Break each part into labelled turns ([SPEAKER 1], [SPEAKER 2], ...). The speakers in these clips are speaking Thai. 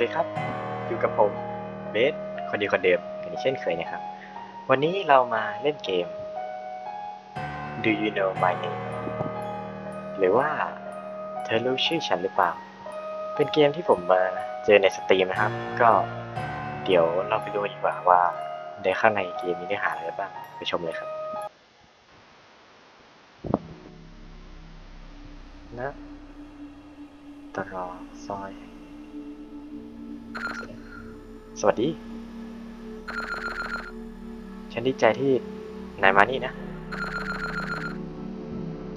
[SPEAKER 1] วัสดีครับ อยู่กับผมเบสคนดีคนเดิมกันเช่นเคยนะครับ วันนี้เรามาเล่นเกม Do you know my name หรือว่าเธอรู้ชื่อฉันหรือเปล่า เป็นเกมที่ผมมาเจอในสตรีมนะครับ ก็เดี๋ยวเราไปดูดีกว่าว่าในข้างในเกมมีเนื้อหาอะไรบ้าง ไปชมเลยครับ สวัสดี ฉันดีใจที่นายมานี่นะ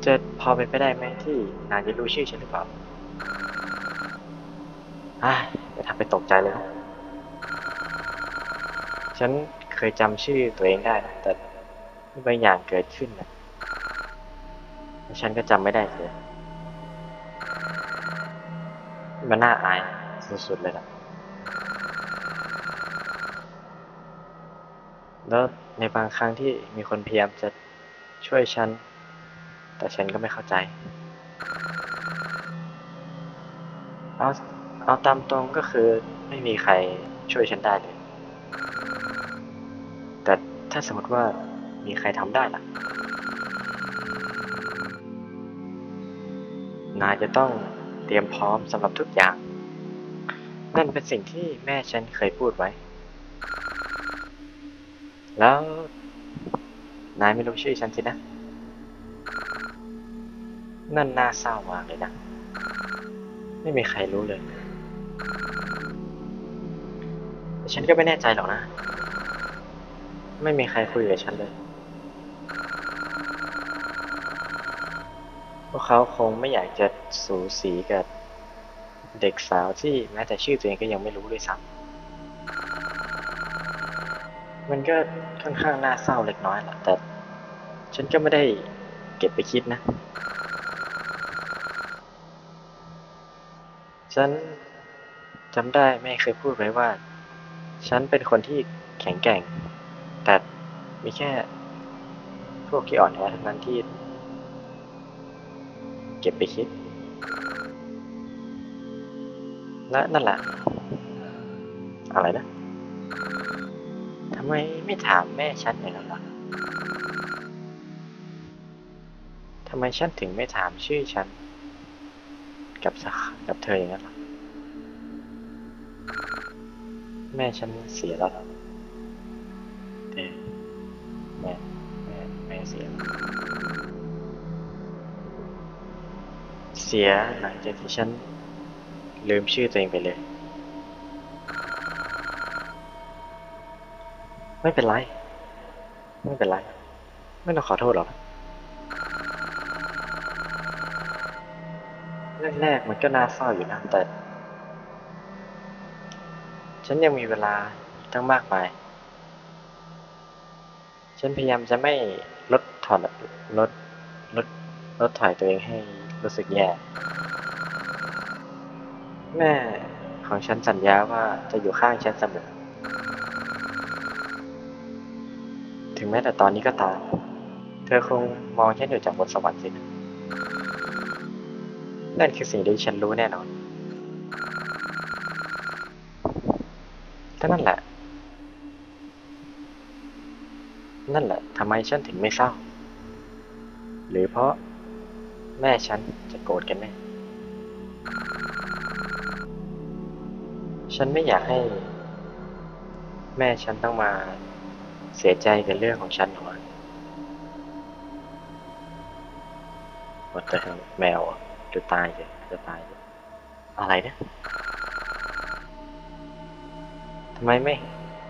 [SPEAKER 1] จะพอเป็นไปได้ไหมที่นายจะรู้ชื่อฉันหรือเปล่าอ่าอย่าทำเป็นตกใจเลยนะฉันเคยจำชื่อตัวเองได้นะแต่บางอย่างเกิดขึ้นนะฉันก็จำไม่ได้เลย มันน่าอายสุดๆเลยนะ แล้วในบางครั้งที่มีคนพยายามจะช่วยฉัน แต่ฉันก็ไม่เข้าใจ เอาเอาตามตรงก็คือไม่มีใครช่วยฉันได้เลย แต่ถ้าสมมติว่ามีใครทำได้ล่ะ นายจะต้องเตรียมพร้อมสำหรับทุกอย่าง นั่นเป็นสิ่งที่แม่ฉันเคยพูดไว้ แล้ว นายไม่รู้ชื่อฉันสินะ นั่นน่าเศร้ามากเลยนะ ไม่มีใครรู้เลย แต่ฉันก็ไม่แน่ใจหรอกนะ ไม่มีใครคุยกับฉันเลย พวกเขาคงไม่อยากจะสูสีกับเด็กสาวที่แม้แต่ชื่อตัวเองก็ยังไม่รู้ด้วยซ้ำ มันก็ค่อนข้างน่าเศร้าเล็กน้อยแหละแต่ฉันก็ไม่ได้เก็บไปคิดนะ ฉันจำได้แม่เคยพูดไว้ว่า ฉันเป็นคนที่แข็งแกร่ง แต่มีแค่พวกที่อ่อนแอเท่านั้นที่ เก็บไปคิด และนั่นแหละ อะไรนะำไมไม่ถามแม่ฉันอย่างนั้นล่ะทำไมฉันถึงไม่ถามชื่อฉัน กับสกับเธออย่างนั้นล่ะ แม่ฉันเสียแล้วเหรอเออแม่แม่แม่เสีย เสียหลังจากที่ฉันลืมชื่อตัวเองไปเลย ไม่เป็นไร ไม่เป็นไร ไม่ต้องขอโทษหรอกแรกๆมันก็น่าเศร้าอยู่นะแต่ ฉันยังมีเวลาตั้งมากมาย ฉันพยายามจะไม่ลดถอนลดลดลดถอยตัวเองให้รู้สึกแย่ แม่ของฉันสัญญาว่าจะอยู่ข้างฉันเสมอ ถึงแม้แต่ตอนนี้ก็ตาม เธอคงมองฉันอยู่จากบนสวรรค์สินะนั่นคือสิ่งที่ฉันรู้แน่นอนก็นั่นแหละ นั่นแหละทำไมฉันถึงไม่เศร้า หรือเพราะแม่ฉันจะโกรธกันแน่ฉันไม่อยากให้ แม่ฉันต้องมา เสียใจกับเรื่องของฉันหรอกว่าแต่แมวจะตายเลยจะตายเลยอะไรเนี่ยทำไมไม่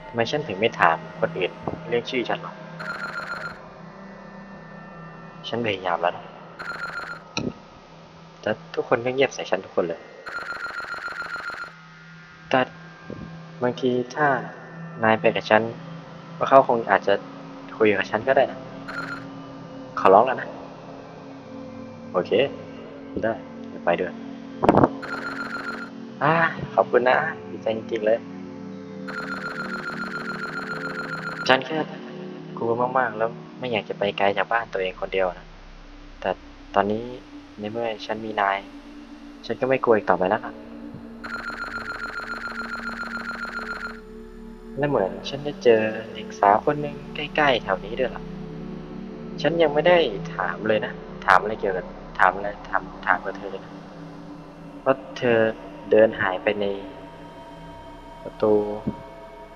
[SPEAKER 1] ทำไมฉันถึงไม่ถามคนอื่นเรื่องชื่อฉันหรอฉันพยายามแล้วนะแต่ทุกคนก็เงียบใส่ฉันทุกคนเลย แต่บางทีถ้านายไปกับฉัน ว่าเขาคงอาจจะคุยกับฉันก็ได้นะ ขอร้องแล้วนะ โอเค ได้ไปด้วยอ่าขอบคุณนะดีใจจริงๆเลย ฉันแค่กลัวมากๆ แล้วไม่อยากจะไปไกลจากบ้านตัวเองคนเดียวนะ แต่ตอนนี้ในเมื่อฉันมีนาย ฉันก็ไม่กลัวอีกต่อไปแล้วล่ะ และเหมือนฉันจะเจอเด็กสาวคนหนึ่งใกล้ๆแถวนี้ด้วยล่ะ ฉันยังไม่ได้ถามเลยนะ ถามอะไรเกี่ยวกับถามอะไรถามถามกับเธอเลยนะเพราะเธอเดินหายไปในประตู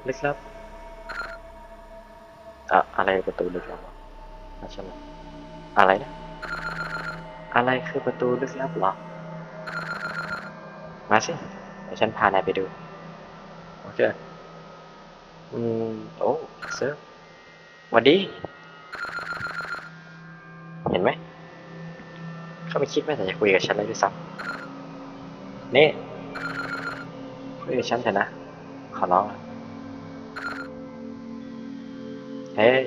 [SPEAKER 1] ลึกลับอะอะไรประตูลึกลับอะใช่ไหมอะไรนะ อะไรคือประตูลึกลับหรอ มาสิเดี๋ยวฉันพานายไปดู โอเค อืมโอ้เซอร์หวันดี เห็นไหม เขาไม่คิดแม้แต่จะคุยกับฉันเลยด้วยซ้ำนี่คุยกับฉันเถอะนะ ขอร้องเฮ้ย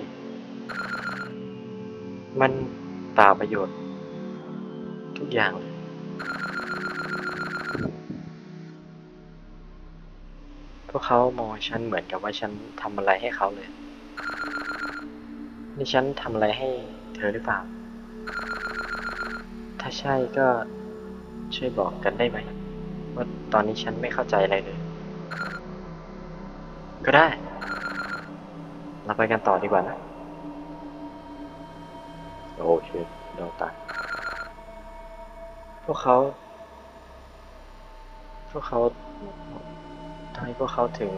[SPEAKER 1] มันเปล่าประโยชน์ ทุกอย่างเลย เขามองฉันเหมือนกับว่าฉันทำอะไรให้เขาเลย นี่ฉันทำอะไรให้เธอหรือเปล่า ถ้าใช่ก็ช่วยบอกกันได้ไหมว่าตอนนี้ฉันไม่เข้าใจอะไรเลย ก็ได้ เราไปกันต่อดีกว่านะ โอ้ชิดองตายพวกเขา พวกเขา ทำไมพวกเขาถึง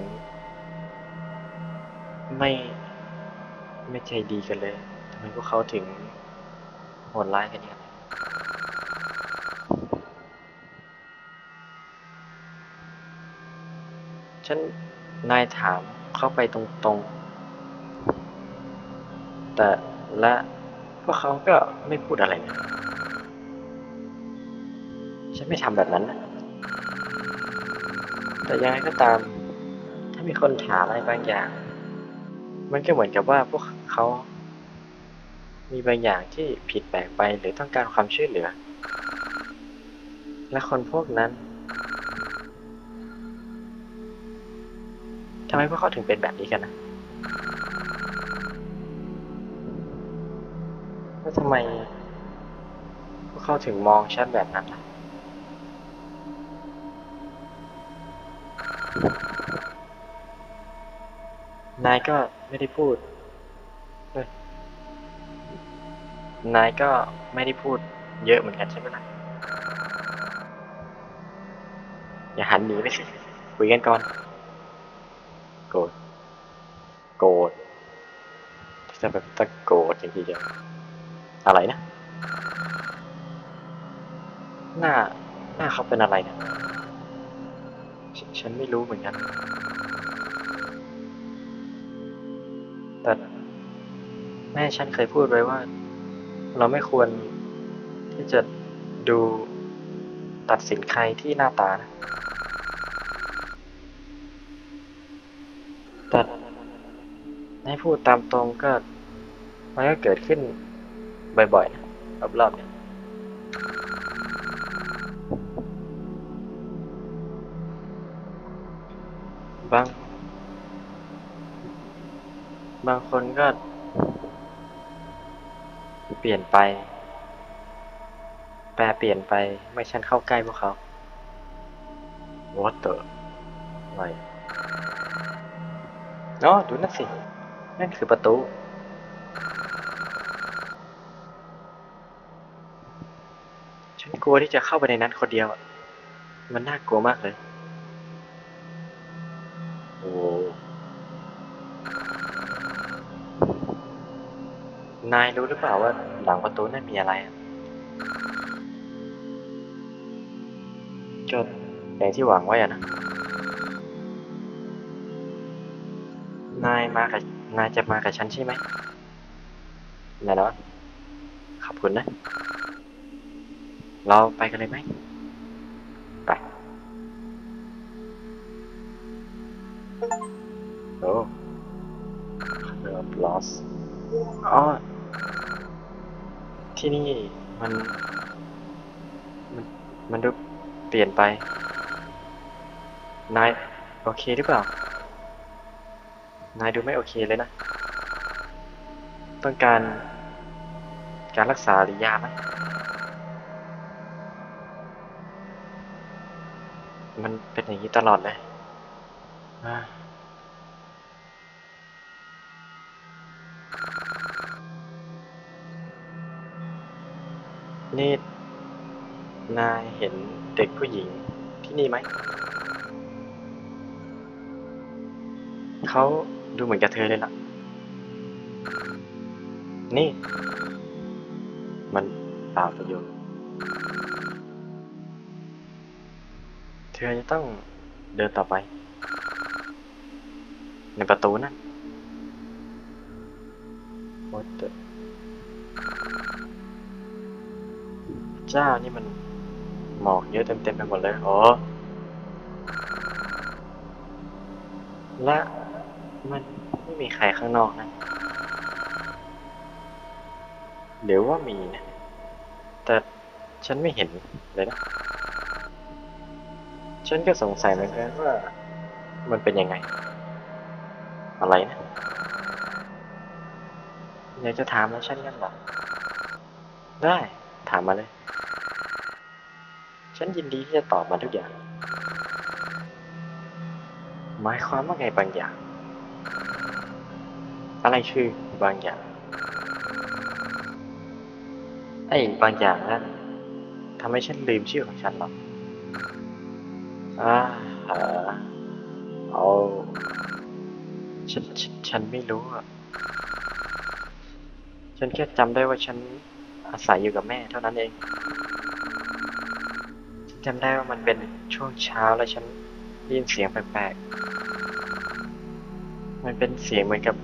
[SPEAKER 1] ไม่ไม่ใจดีกันเลยทำไมพวกเขาถึงโหดร้ายกันอย่างนี้นฉันนายถามเข้าไปตรงๆ แต่และพวกเขาก็ไม่พูดอะไรนะฉันไม่ทำแบบนั้นนะ แต่ยังไงก็ตาม ถ้ามีคนถามอะไรบางอย่าง มันก็เหมือนกับว่าพวกเขา มีบางอย่างที่ผิดแปลกไปหรือต้องการความช่วยเหลือ และคนพวกนั้นทำไมพวกเขาถึงเป็นแบบนี้กันนะแล้วทำไมพวกเขาถึงมองฉันแบบนั้นล่ะ นายก็ไม่ได้พูด นายก็ไม่ได้พูดเยอะเหมือนกันใช่ไหมล่ะอย่าหันหนีไปสิ คุยกันก่อน โกรธ โกรธ จะแบบตะโกรธอย่างทีเดียว อะไรนะ หน้า หน้าเขาเป็นอะไรนะ ฉฉันไม่รู้เหมือนกัน แต่แม่ฉันเคยพูดไว้ว่า เราไม่ควรที่จะดูตัดสินใครที่หน้าตานะแต่ให้พูดตามตรงก็ มันก็เกิดขึ้นบ่อยๆนะรอบๆเนี่ย บางคนก็ เปลี่ยนไป แปลเปลี่ยนไปไม่ฉันเข้าใกล้พวกเขา What the อะไรอ๋อดูนั่นสิ นั่นคือประตู ฉันกลัวที่จะเข้าไปในนั้นคนเดียวอะมันน่ากลัวมากเลย นายรู้หรือเปล่าว่าหลังประตูนั่นมีอะไรอะก็อย่างที่หวังไว้อะนะ นายมากับนายจะมากับฉันใช่ไหมแน่นอนขอบคุณนะ เราไปกันเลยไหมไปโอ้เริ่ม lost อ๋อ ที่นี่มัน มันมันดูเปลี่ยนไป นาย โอเคหรือเปล่า นายดูไม่โอเคเลยนะ ต้องการการรักษาหรือยาไหมมันเป็นอย่างนี้ตลอดเลยอ่า นี่นายเห็นเด็กผู้หญิงที่นี่ไหม เขาดูเหมือนกับเธอเลยล่ะ นี่ มันเปล่าประโยชน์ เธอจะต้องเดินต่อไป ในประตูนั่น What the เจ้านี่มันหมอกเยอะเต็มๆไปหมดเลยโอ้และมันไม่มีใครข้างนอกนะเดี๋ยวว่ามีนะ แต่ฉันไม่เห็นเลยนะ ฉันก็สงสัยเหมือนกันว่า มันเป็นยังไง อะไรนะอยากจะถามแล้วฉันกันหรอได้ ถามมาเลย ฉันยินดีที่จะตอบมาทุกอย่าง หมายความว่าไงบางอย่าง อะไรคือบางอย่าง ไอ้บางอย่างนั้นทำให้ฉันลืมชื่อของฉันหรออ่าเอาฉันฉันฉันไม่รู้อะ ฉันแค่จำได้ว่าฉันอาศัยอยู่กับแม่เท่านั้นเอง จำได้ว่ามันเป็นช่วงเช้าแล้วฉันได้ยินเสียงแปลกๆ มันเป็นเสียงเหมือนกับ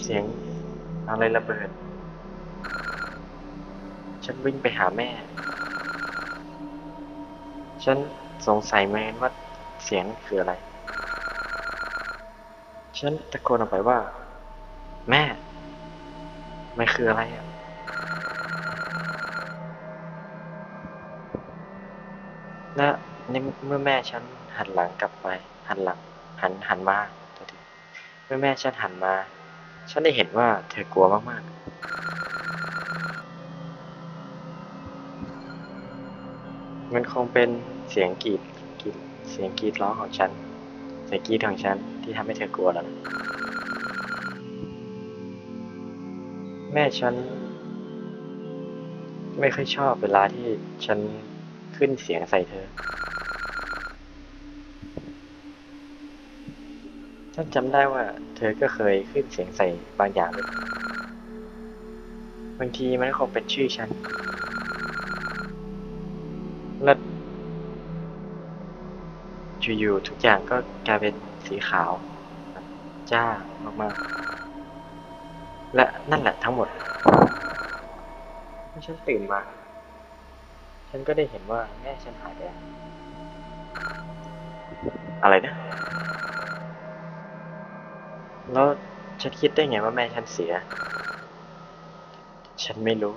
[SPEAKER 1] เสียงอะไรระเบิด ฉันวิ่งไปหาแม่ ฉันสงสัยเหมือนว่าเสียงนั้นคืออะไร ฉันตะโกนออกไปว่า แม่ มันคืออะไรอะ และในเมื่อแม่ฉันหันหลังกลับไปหันหลัง หันหันมาเมื่อแม่ฉันหันมา ฉันได้เห็นว่าเธอกลัวมากๆ มันคงเป็นเสียงกรีดกรีดเสียงกรีดร้องของฉัน เสียงกรีดของฉันที่ทำให้เธอกลัวแล้วนะแม่ฉัน ไม่ค่อยชอบเวลาที่ฉัน ขึ้นเสียงใส่เธอ ฉันจำได้ว่า เธอก็เคยขึ้นเสียงใส่บางอย่างบางทีมันก็คงเป็นชื่อฉัน แล้วอยู่ๆทุกอย่างก็กลายเป็นสีขาว จ้ามากๆ และนั่นแหละทั้งหมด ฉันตื่นมา ฉันก็ได้เห็นว่าแม่ฉันหายไปแล้วอะไรนะ แล้วฉันคิดได้ไงว่าแม่ฉันเสีย ฉันไม่รู้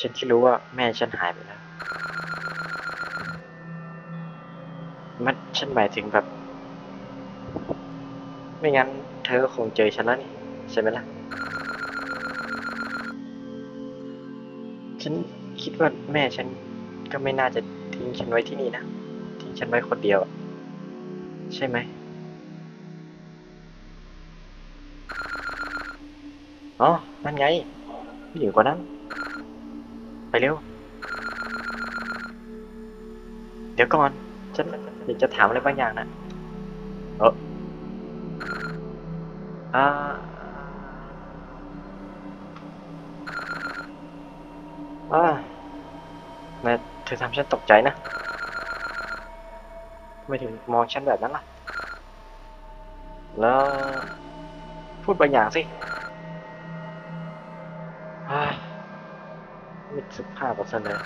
[SPEAKER 1] ฉันที่รู้ว่าแม่ฉันหายไปแล้ว มันฉันหมายถึงแบบ ไม่งั้นเธอก็คงเจอฉันแล้วนี่ใช่ไหมล่ะ ฉันคิดว่าแม่ฉันก็ไม่น่าจะทิ้งฉันไว้ที่นี่นะ ทิ้งฉันไว้คนเดียว ใช่ไหมอ๋อ นั่นไงผู้หญิงกว่านั้น ไปเร็ว เดี๋ยวก่อน ฉันอยากจะถามอะไรบางอย่างนะเอออ่า อ่าแม่เธอทำฉันตกใจนะทำไมถึงมองฉันแบบนั้นล่ะ แล้ว พูดบางอย่างสิอ่าไม่สุภาพกับฉันเลย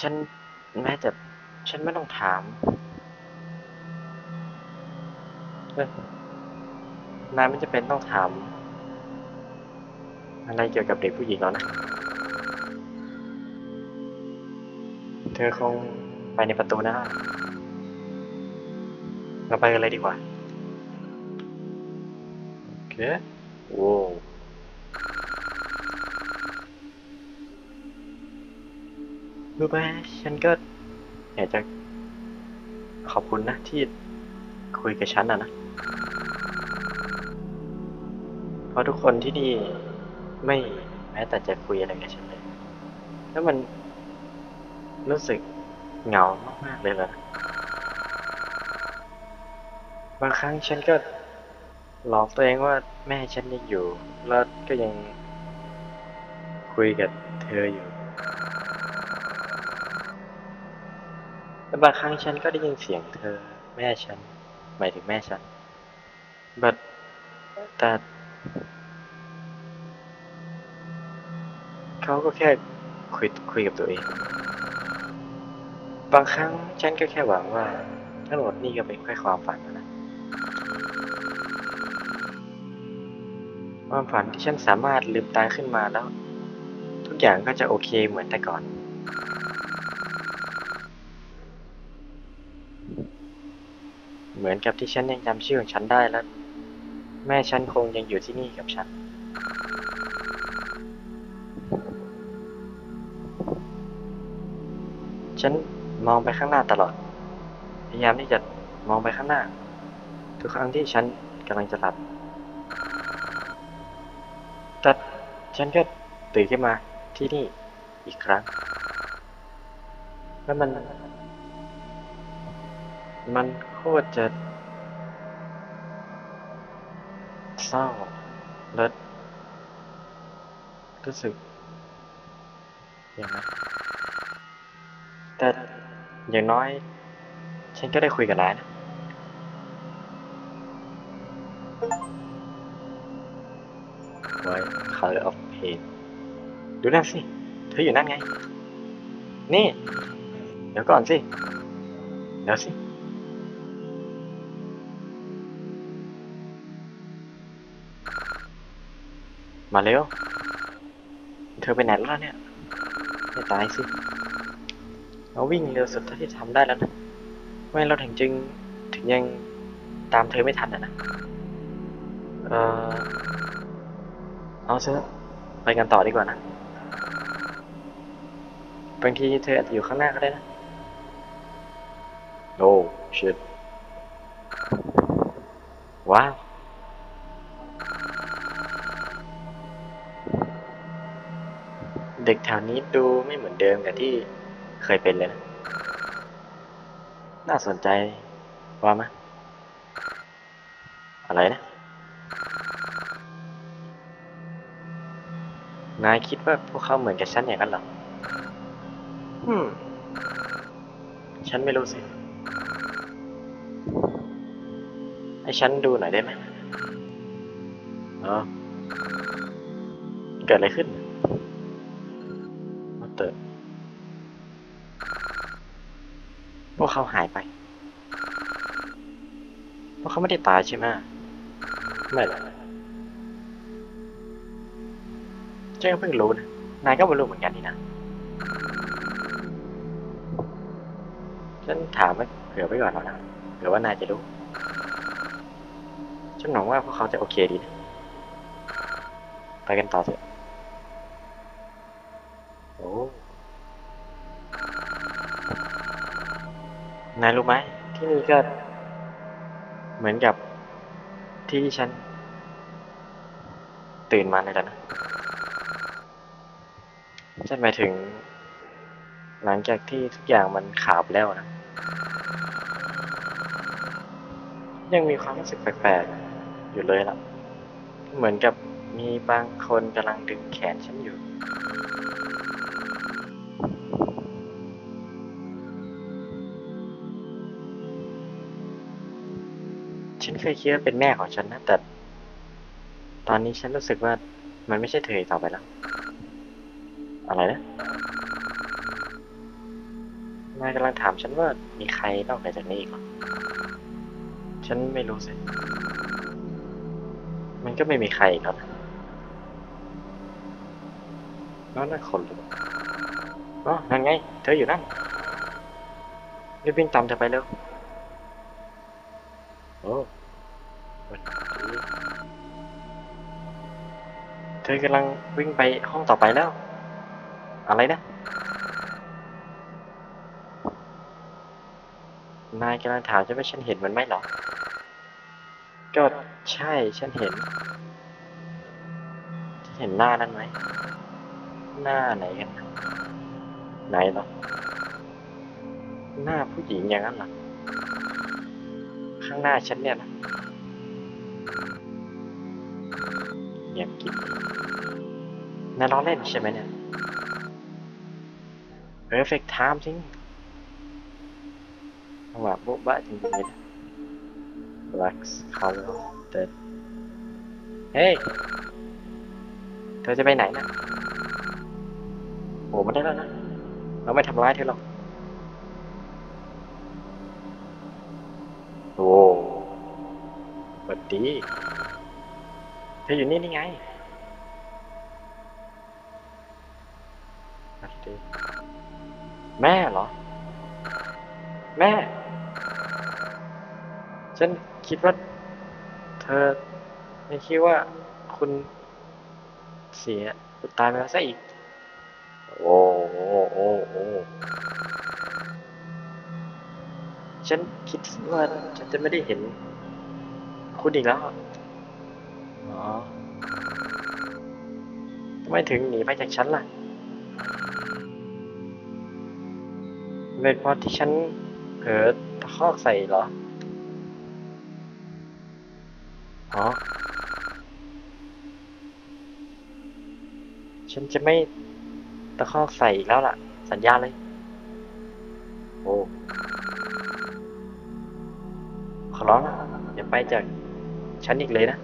[SPEAKER 1] ฉันแม้แต่ฉันไม่ต้องถามเอ้ นายไม่จะเป็นต้องถามอะไรเกี่ยวกับเด็กผู้หญิงแล้วนะ เธอคงไปในประตูหน้า เราไปกันเลยดีกว่า โอเคโว้วรู้ไหมฉันก็อยากจะขอบคุณนะที่คุยกับฉันนะนะ เพราะทุกคนที่นี่ไม่แม้แต่จะคุยอะไรกับฉันเลยแล้วมันรู้สึกเหงามากๆเลยล่ะ บางครั้งฉันก็หลอกตัวเองว่าแม่ฉันยังอยู่ แล้วก็ยังคุยกับเธออยู่ แล้วบางครั้งฉันก็ได้ยินเสียงเธอ แม่ฉัน หมายถึงแม่ฉัน but แต่ เขาก็แค่คุยคุยกับตัวเอง บางครั้งฉันก็แค่หวังว่าทั้งหมดนี่ก็เป็นแค่ความฝันนะความฝันที่ฉันสามารถลืมตาขึ้นมาแล้ว ทุกอย่างก็จะโอเคเหมือนแต่ก่อน เหมือนกับที่ฉันยังจำชื่อของฉันได้แล้ว แม่ฉันคงยังอยู่ที่นี่กับฉัน ฉันมองไปข้างหน้าตลอด พยายามที่จะมองไปข้างหน้า ทุกครั้งที่ฉันกำลังจะหลับ แต่ฉันก็ตื่นขึ้นมาที่นี่อีกครั้ง แล้วมัน มันโคตรจะ ศร้าและรู้สึกอย่างไรแต่อย่างน้อย ฉันก็ได้คุยกับนานะไว้ color of pain ดูนั่นสิ เธออยู่นั่นไง นี่ เดี๋ยวก่อนสิ เดี๋ยวสิ มาเร็ว เธอไปไหนแล้วเนี่ยไม่ตายสิ เราวิ่งเร็วสุดเท่าที่ทำได้แล้วนะ ไม่งั้นเราถึงจึงถึงยังตามเธอไม่ทันนะนะ เออเอาเถอะไปกันต่อดีกว่านะ บางทีเธออาจจะอยู่ข้างหน้าก็ได้นะโอ้ shit ว้าว เด็กแถวนี้ดูไม่เหมือนเดิมกับที่เคยเป็นเลยนะ น่าสนใจว่าไหมอะไรนะ นายคิดว่าพวกเขาเหมือนกับฉันอย่างนั้นหรอ อืม ฉันไม่รู้สิ ให้ฉันดูหน่อยได้ไหมเออเกิดอะไรขึ้น เขาหายไปพวกเขาไม่ได้ตายใช่ไหมไม่หรอกฉันก็เพิ่งรู้นะ นายก็ไม่รู้เหมือนกันนี่นะ ฉันถามไว้เผื่อไว้ก่อนแล้วนะ เผื่อว่านายจะรู้ ฉันหวังว่าพวกเขาจะโอเคดีนะ ไปกันต่อเถอะ นายรู้ไหมที่นี่ก็เหมือนกับที่ฉัน ตื่นมาในตอนนั้นฉันหมายถึง หลังจากที่ทุกอย่างมันขาวแล้วนะ ยังมีความรู้สึกแปลกๆ อยู่เลยล่ะ เหมือนกับมีบางคนกำลังดึงแขนฉันอยู่ เคยคิดว่าเป็นแม่ของฉันนะ แต่ ตอนนี้ฉันรู้สึกว่ามันไม่ใช่เธออีกต่อไปแล้ว อะไรนะนายกำลังถามฉันว่ามีใครนอกเหนือจากนี้อีกหรอฉันไม่รู้สิ มันก็ไม่มีใครอีกแล้วนะนั่นน่ะคนหรือเล่าอ๋อนั่นไง เธออยู่นั่นรีบวิ่งตามเธอไปเร็ว โอ้ เธอกำลังวิ่งไปห้องต่อไปแล้ว อะไรนะ นายกำลังถามฉันว่าฉันเห็นมันไหมเหรอ ก็ใช่ฉันเห็นเห็นหน้านั้นไหม หน้าไหนกัน ไหนเหรอ หน้าผู้หญิงอย่างนั้นเหรอ ข้างหน้าฉันเนี่ยนะ เงียบกิบนายล้อเล่นใช่ไหมเนี่ย perfect time จริงจังหวะโบ๊ะบะจริงๆเลยนะ Black color dead เฮ้ย เธอจะไปไหนนะโอ้มาได้แล้วนะ เราไม่ทำร้ายเธอหรอก โอ้สวัสดี เธออยู่นี่นี่ไงแม่เหรอ แม่ ฉันคิดว่า เธอไม่คิดว่าคุณเสียคุณตายไปแล้วซะอีก โอ้โอ้โอ้โอ้ฉันคิดว่าฉันจะไม่ได้เห็น คุณอีกแล้ว ทำไมถึงหนีไปจากฉันล่ะเป็นเพราะที่ฉันเผลอตะคอกใส่เหรออ๋อฉันจะไม่ตะคอกใส่อีกแล้วล่ะ สัญญาเลย โอ้ขอร้องนะอย่าไปจากฉันอีกเลยนะ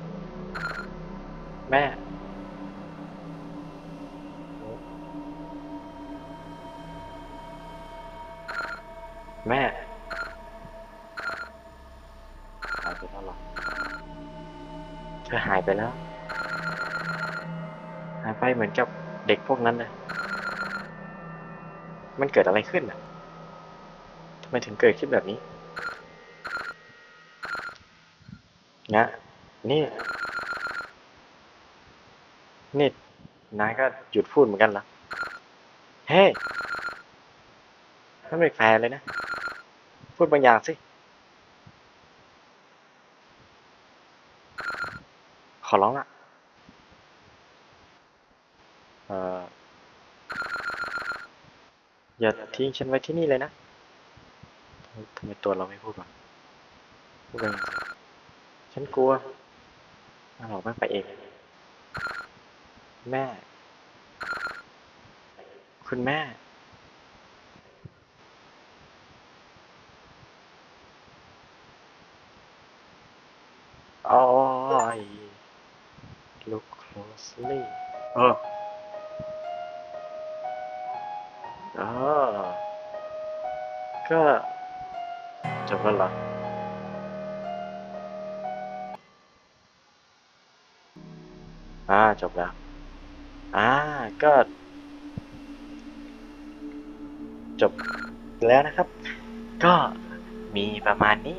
[SPEAKER 1] แม่ แม่หายไปแล้วเหรอเธอหายไปแล้ว หายไปเหมือนกับเด็กพวกนั้นเลยมันเกิดอะไรขึ้นอะทำไมถึงเกิดขึ้นแบบนี้นะนี่ นี่นายก็หยุดพูดเหมือนกันเหรอ เฮ้ไม่เป็นแฟร์เลยนะ พูดบางอย่างสิ ขอร้องละเอ่ออย่าทิ้งฉันไว้ที่นี่เลยนะทำไมตัวเราไม่พูดวะพูดไปอย่างสิฉันกลัวเราไม่ไปเอง แม่ คุณแม่อ๋อ look closely เอออ๋อก็จบแล้วเหรออ่าจบแล้ว อ่าก็ จบแล้วนะครับ ก็มีประมาณนี้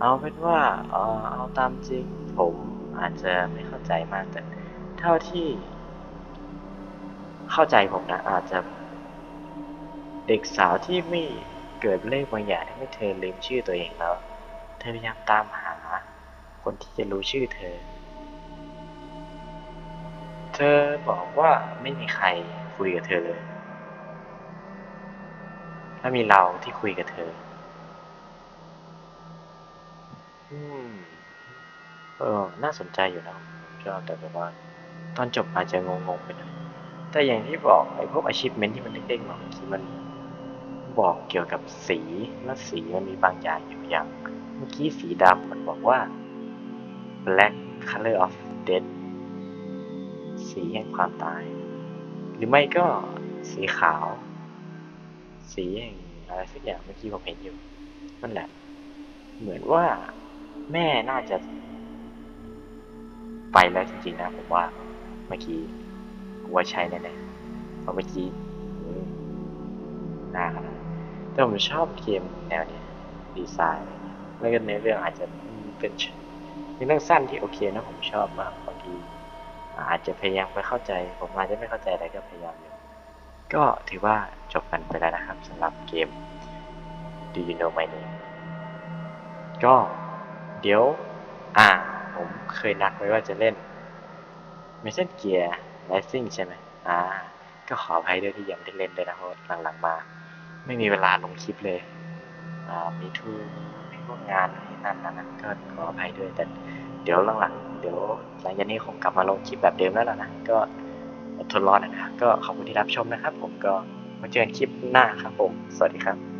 [SPEAKER 1] เอาเป็นว่าเออเอาตามจริงผมอาจจะไม่เข้าใจมากแต่เท่าที่ เข้าใจผมนะอาจจะเด็กสาวที่ไม่เกิดเลขบางอย่างทำให้เธอลืมชื่อตัวเองแล้ว เธอพยายามตามหาคนที่จะรู้ชื่อเธอ เธอบอกว่าไม่มีใครคุยกับเธอเลยถ้ามีเราที่คุยกับเธอ อืม เออ น่าสนใจอยู่นะผมชอบแต่แบบว่า ตอนจบอาจจะงงๆไปหน่อยแต่อย่างที่บอกไอ้พวก achievement ที่มันเด้งๆมาเมื่อกี้มันบอกเกี่ยวกับสีและสีมันมีบางอย่างอยู่อย่าง เมื่อกี้สีดำมันบอกว่า black color of death สีแห่งความตาย หรือไม่ก็สีขาว สีแห่งอะไรสักอย่างเมื่อกี้ผมเห็นอยู่นั่นแหละ เหมือนว่าแม่น่าจะ ไปแล้วจริงๆนะผมว่าเมื่อกี้ผมว่าใช่แน่ๆเพราะเมื่อกี้น่าครับแต่ผมชอบเกมแนวนี้ดีไซน์อะไรเงี้ยแล้วก็ในเรื่องอาจจะเป็นเป็นเรื่องสั้นที่โอเคนะผมชอบมากบางที อาจจะพยายามไปเข้าใจ ผมอาจจะไม่เข้าใจแต่ก็พยายามอยู่ก็ถือว่าจบกันไปแล้วนะครับสำหรับเกม Do you know my name ก็เดี๋ยว อ่า ผมเคยนัดไว้ว่าจะเล่นไม่ใช่เกียร์ไลซิ่งใช่ไหมอ่า ก็ขออภัยด้วยที่ยังไม่ได้เล่นเลยนะเพราะหลังๆมา ไม่มีเวลาลงคลิปเลย อ่า มีทุนมีพวกงานนี่นั่นนะนก็ขออภัยด้วยแต่เดี๋ยวหลังๆ เดี๋ยวหลังจากนี้คงกลับมาลงคลิปแบบเดิมแล้วล่ะนะ ก็ทนรอนนะครับ ก็ขอบคุณที่รับชมนะครับ ผมก็มาเจอกันคลิปหน้าครับผม สวัสดีครับ